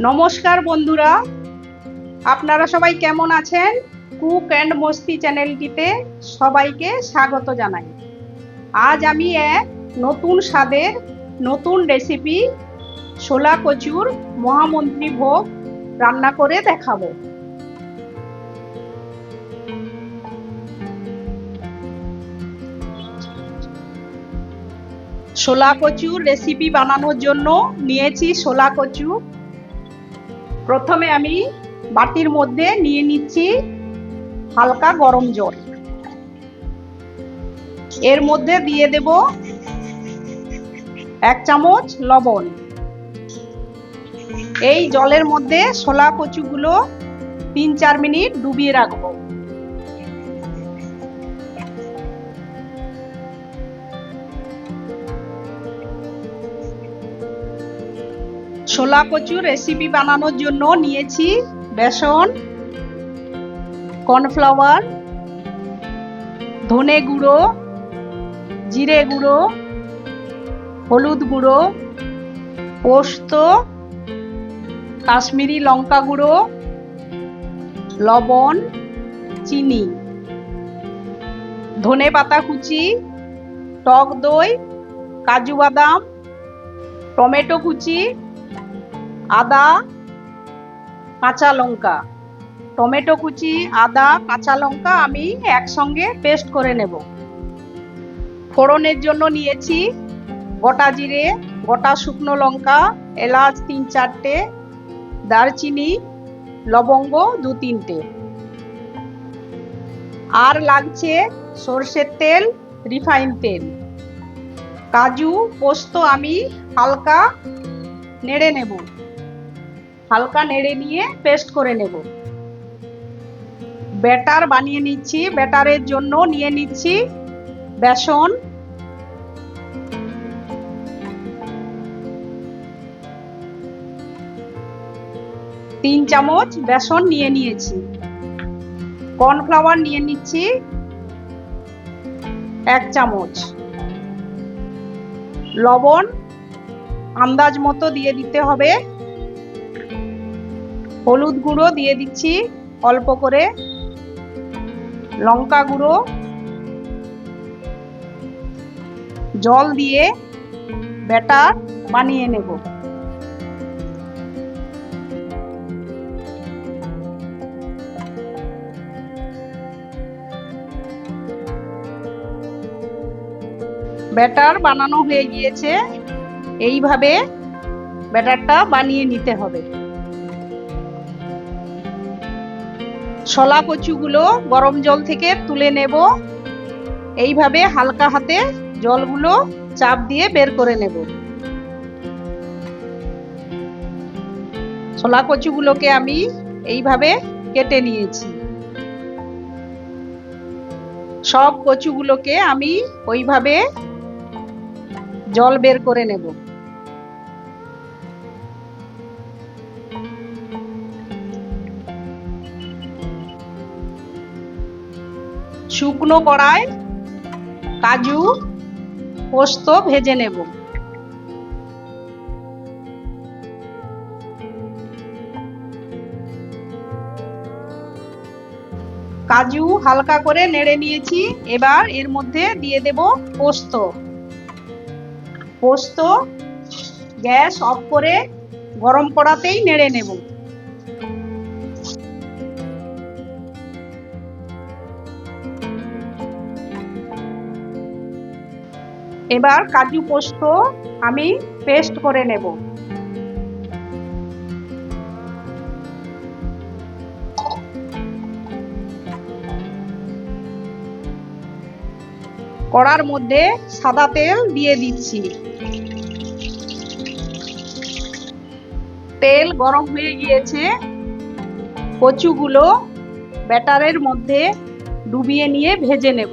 নমস্কার বন্ধুরা। আপনারা সবাই কেমন আছেন? কুক অ্যান্ড মস্তি চ্যানেলটিতে সবাইকে স্বাগত জানাই। আজ আমি এক নতুন স্বাদের নতুন রেসিপি, ছোলা কচুর মহামন্ত্রী ভোগ রান্না করে দেখাবো। ছোলা কচুর রেসিপি বানানোর জন্য নিয়েছি ছোলা কচু। প্রথমে আমি বাটির মধ্যে নিয়ে নিচ্ছি হালকা গরম জল। এর মধ্যে দিয়ে দেব এক চামচ লবণ। এই জলের মধ্যে ছোলা কচুগুলো তিন চার মিনিট ডুবিয়ে রাখব। ছোলা কচুর রেসিপি বানানোর জন্য নিয়েছি বেসন, কর্নফ্লাওয়ার, ধনে গুঁড়ো, জিরে গুঁড়ো, হলুদ গুঁড়ো, পোস্ত, কাশ্মীরি লঙ্কা গুঁড়ো, লবণ, চিনি, ধনে পাতা কুচি, টক দই, কাজু বাদাম, টমেটো কুচি আদা, কাঁচা লঙ্কা। টমেটো কুচি, আদা, কাঁচা লঙ্কা আমি একসঙ্গে পেস্ট করে নেব। ফোড়নের জন্য নিয়েছি গোটা জিরে, গোটা শুকনো লঙ্কা, এলাচ তিন চারটে, দারচিনি, লবঙ্গ দু তিনটে। আর লাগছে সর্ষের তেল, রিফাইন তেল। কাজু, পোস্ত আমি হালকা নেড়ে নেব। হালকা নেড়ে নিয়ে পেস্ট করে নেব। ব্যাটার বানিয়ে নিচ্ছি, ব্যাটারের জন্য নিয়ে নিচ্ছি বেসন। তিন চামচ বেসন নিয়ে নিয়েছি। কর্নফ্লাওয়ার নিয়ে নিচ্ছি এক চামচ। লবণ আন্দাজ মতো দিয়ে দিতে হবে। হলুদ গুঁড়ো দিয়ে দিচ্ছি, অল্প করে। লঙ্কা গুঁড়ো। জল দিয়ে ব্যাটার বানিয়ে নেব। ব্যাটার বানানো হয়ে গিয়েছে। এইভাবে ব্যাটারটা বানিয়ে নিতে হবে। শলা কচুগুলো গরম জল থেকে তুলে নেব। এইভাবে হালকা হাতে জলগুলো চাপ দিয়ে বের করে নেব। ছোলা কচুগুলোকে আমি এইভাবে কেটে নিয়েছি। সব কচুগুলোকে আমি ওইভাবে জল বের করে নেব। শুকনো কড়ায় কাজু, পোস্ত ভেজে নেব। কাজু হালকা করে নেড়ে নিয়েছি, এবার এর মধ্যে দিয়ে দেব পোস্ত। পোস্ত গ্যাস অফ করে গরম কড়াতেই নেড়ে নেব। এবার কাজু পোস্ত আমি পেস্ট করে নেব। কড়ার মধ্যে সাদা তেল দিয়ে দিচ্ছি। তেল গরম হয়ে গিয়েছে। কচুগুলো ব্যাটারের মধ্যে ডুবিয়ে নিয়ে ভেজে নেব।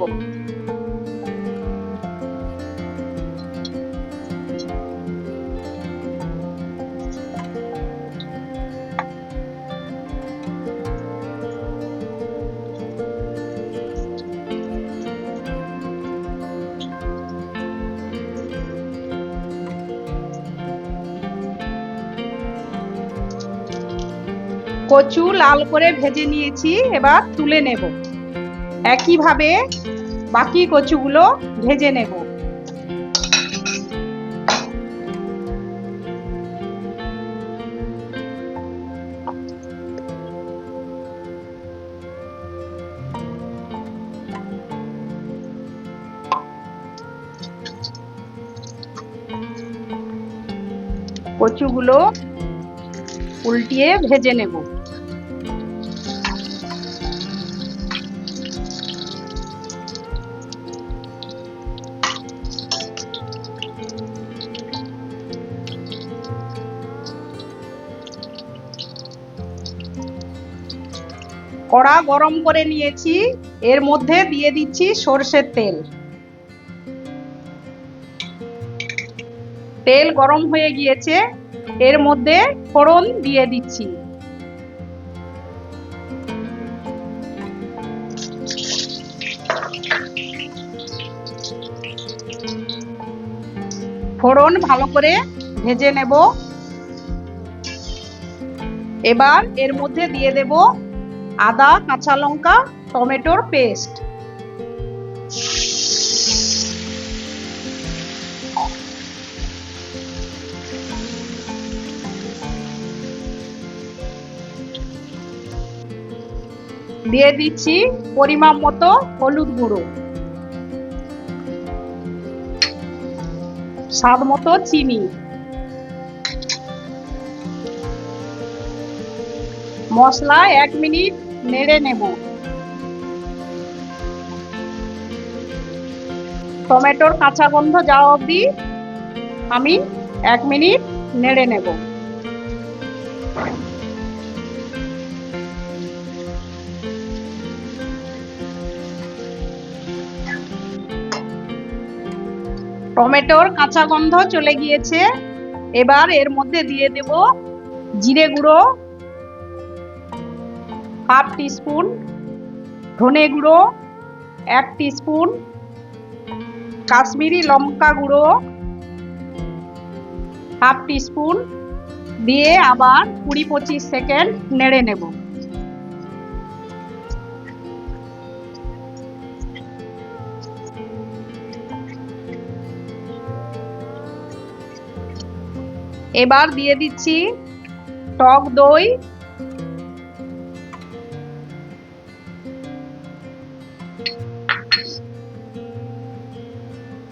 কচু লাল করে ভেজে নিয়েছি, এবার তুলে নেব। একইভাবে বাকি কচুগুলো ভেজে নেব। কচুগুলো উল্টিয়ে ভেজে নেব। কড়া গরম করে নিয়েছি। এর মধ্যে দিয়ে দিচ্ছি সর্ষের তেল। তেল গরম হয়ে গিয়েছে। এর মধ্যে ফোড়ন দিয়ে দিচ্ছি। ফোড়ন ভালো করে ভেজে নেব। এবার এর মধ্যে দিয়ে দেব আদা, কাঁচা লঙ্কা, টমেটোর পেস্ট। দিয়ে দিচ্ছি পরিমাণ মতো হলুদ গুঁড়ো। স্বাদ মতো চিনি। মশলা এক মিনিট নেড়ে নেব। টমেটোর কাঁচা গন্ধ যাওয়া অবধি আমি এক মিনিট নেড়ে নেব। টমেটোর কাঁচা গন্ধ চলে গিয়েছে। এবার এর মধ্যে দিয়ে দেব জিরে গুঁড়ো হাফ টিস্পুন ধনে গুঁড়ো, এক টিস্পুন কাশ্মীরি লঙ্কা গুঁড়ো, হাফ টিস্পুন দিয়ে আবার কুড়ি পঁচিশ সেকেন্ড নেড়ে নেব। এবার দিয়ে দিচ্ছি টক দই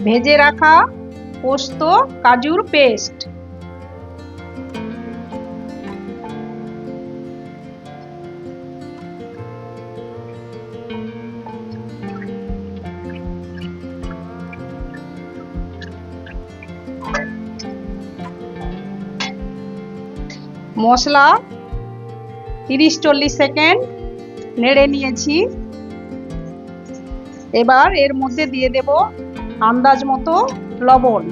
ভেজে রাখা পোস্ত, কাজুর পেস্ট। মশলা তিরিশ চল্লিশ সেকেন্ড নেড়ে নিয়েছি। এবার এর মধ্যে দিয়ে দেব আন্দাজ মতো লবণ।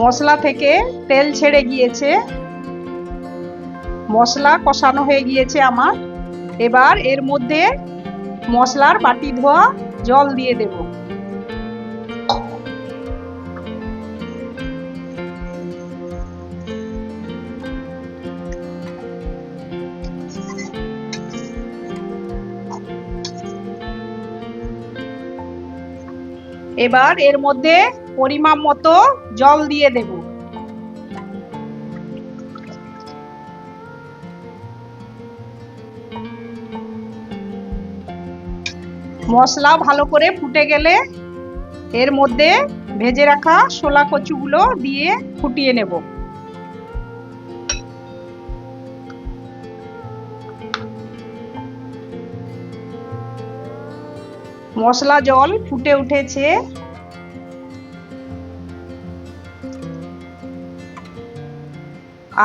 মশলা থেকে তেল ছেড়ে গিয়েছে। মশলা কষানো হয়ে গিয়েছে আমার। এবার এর মধ্যে মশলার বাটি ধোয়া জল দিয়ে দেব। এবার এর মধ্যে পরিমাণ মতো জল দিয়ে দেব। মশলা ভালো করে ফুটে গেলে এর মধ্যে ভেজে রাখা শোলা কচুগুলো দিয়ে ফুটিয়ে নেব। মশলা জল ফুটে উঠেছে।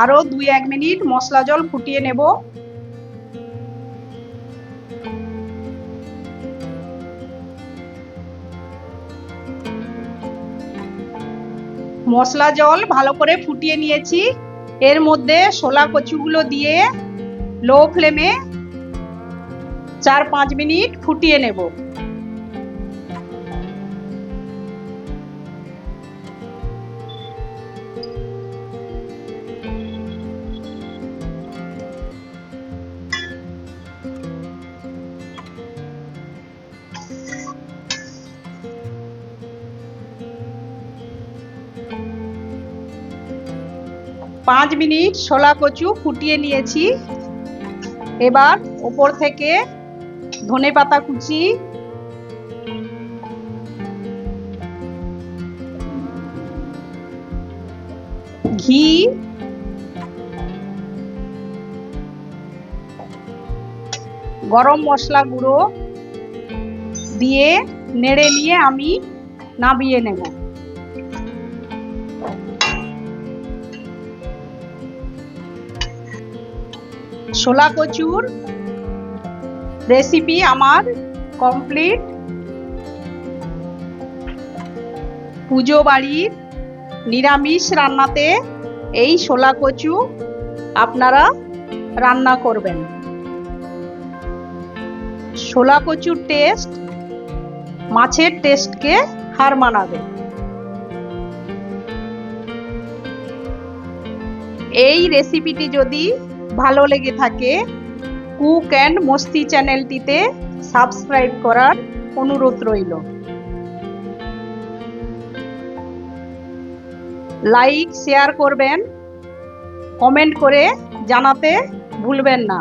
আরও দুই এক মিনিট মশলা জল ফুটিয়ে নেব। মশলা জল ভালো করে ফুটিয়ে নিয়েছি। এর মধ্যে শোলা কচুগুলো দিয়ে লো ফ্লেমে চার পাঁচ মিনিট ফুটিয়ে নেব। পাঁচ মিনিট শোলা কচু ফুটিয়ে নিয়েছি। এবার ওপর থেকে ধনে পাতা কুচি। ঘি। গরম মশলা গুঁড়ো। দিয়ে নেড়ে নিয়ে আমি নাবিয়ে নেব। ছোলা কচুর রেসিপি আমার কমপ্লিট পুজো বাড়ির নিরামিষ রান্নাতে এই ছোলা কচু আপনারা রান্না করবেন। ছোলা কচুর টেস্ট মাছের টেস্টকে হার মানাবে। এই রেসিপিটি যদি ভালো লেগে থাকে। কুক অ্যান্ড মস্তি চ্যানেলটিতে সাবস্ক্রাইব করার অনুরোধ রইল। লাইক, শেয়ার করবেন, কমেন্ট করে জানাতে ভুলবেন না।